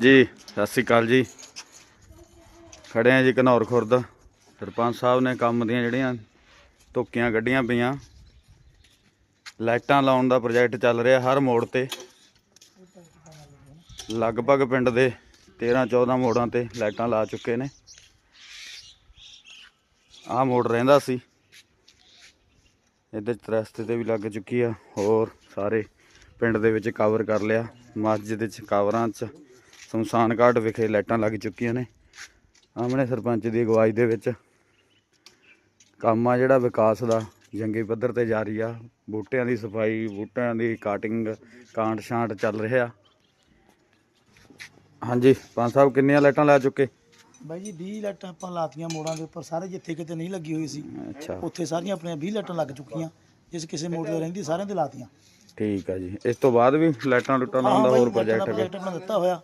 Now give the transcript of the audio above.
ਜੀ, ਸਤਿ ਸ੍ਰੀ ਅਕਾਲ ਜੀ। ਖੜੇ ਆ ਜੀ ਘਨੌਰ ਖੁਰਦ। ਸਰਪੰਚ ਸਾਹਿਬ ਨੇ ਕੰਮ ਦੀਆਂ ਜਿਹੜੀਆਂ ਧੁੱਕੀਆਂ ਕੱਢੀਆਂ ਪਈਆਂ, ਲਾਈਟਾਂ ਲਾਉਣ ਦਾ ਪ੍ਰੋਜੈਕਟ ਚੱਲ ਰਿਹਾ ਹਰ ਮੋੜ ਤੇ। ਲਗਭਗ ਪਿੰਡ ਦੇ 13 14 ਮੋੜਾਂ ਤੇ ਲਾਈਟਾਂ ਲਾ ਚੁੱਕੇ ਨੇ। ਆਹ ਮੋੜ ਰਹਿੰਦਾ ਸੀ। ਇਹਦੇ ਰਸਤੇ ਤੇ ਵੀ ਲੱਗ ਚੁੱਕੀ ਆ। ਹੋਰ ਸਾਰੇ ਪਿੰਡ ਦੇ ਵਿੱਚ ਕਵਰ ਕਰ ਲਿਆ। ਮਸਜਿਦ ਚ ਕਵਰਾਂ ਚ ਸ਼ਮਸ਼ਾਨ ਘਾਟ ਵਿਖੇ ਲਾਈਟਾਂ ਲੱਗ ਚੁੱਕੀਆਂ ਨੇ। ਆਮਣੇ ਸਰਪੰਚ ਦੀ ਅਗਵਾਈ ਦੇ ਵਿੱਚ ਕੰਮ ਆ ਜਿਹੜਾ ਵਿਕਾਸ ਦਾ ਜੰਗੀ ਪੱਧਰ ਤੇ ਜਾਰੀ ਆ। ਬੂਟਿਆਂ ਦੀ ਸਫ਼ਾਈ ਬੂਟਿਆਂ ਦੀ ਕਾਟਿੰਗ ਕਾਂਟ ਛਾਂਟ ਚੱਲ ਰਿਹਾ। ਹਾਂਜੀ ਪੰਜ ਸਾਹਿਬ ਕਿੰਨੀਆਂ ਲਾਈਟਾਂ ਲਾ ਚੁੱਕੇ? ਬਾਈ ਜੀ 20 ਲਾਈਟਾਂ ਆਪਾਂ ਲਾਤੀਆਂ ਮੋੜਾਂ ਦੇ ਉੱਪਰ ਸਾਰੇ ਜਿੱਥੇ ਕਿਤੇ ਨਹੀਂ ਲੱਗੀ ਹੋਈ ਸੀ। ਅੱਛਾ। ਉੱਥੇ ਸਾਰੀਆਂ ਆਪਣੀਆਂ 20 ਲਾਈਟਾਂ ਲੱਗ ਚੁੱਕੀਆਂ ਜਿਸ ਕਿਸੇ ਮੋੜ ਤੇ ਰਹਿੰਦੀ ਸਾਰਿਆਂ ਤੇ ਲਾਤੀਆਂ। ਠੀਕ ਆ ਜੀ। ਇਸ ਤੋਂ ਬਾਅਦ ਵੀ ਲਾਈਟਾਂ ਲੁੱਟਾਂ ਦਾ ਹੋਰ ਦਾ ਪ੍ਰੋਜੈਕਟ ਹੈ ਪ੍ਰੋਜੈਕਟ ਦਿੱਤਾ ਹੋਇਆ।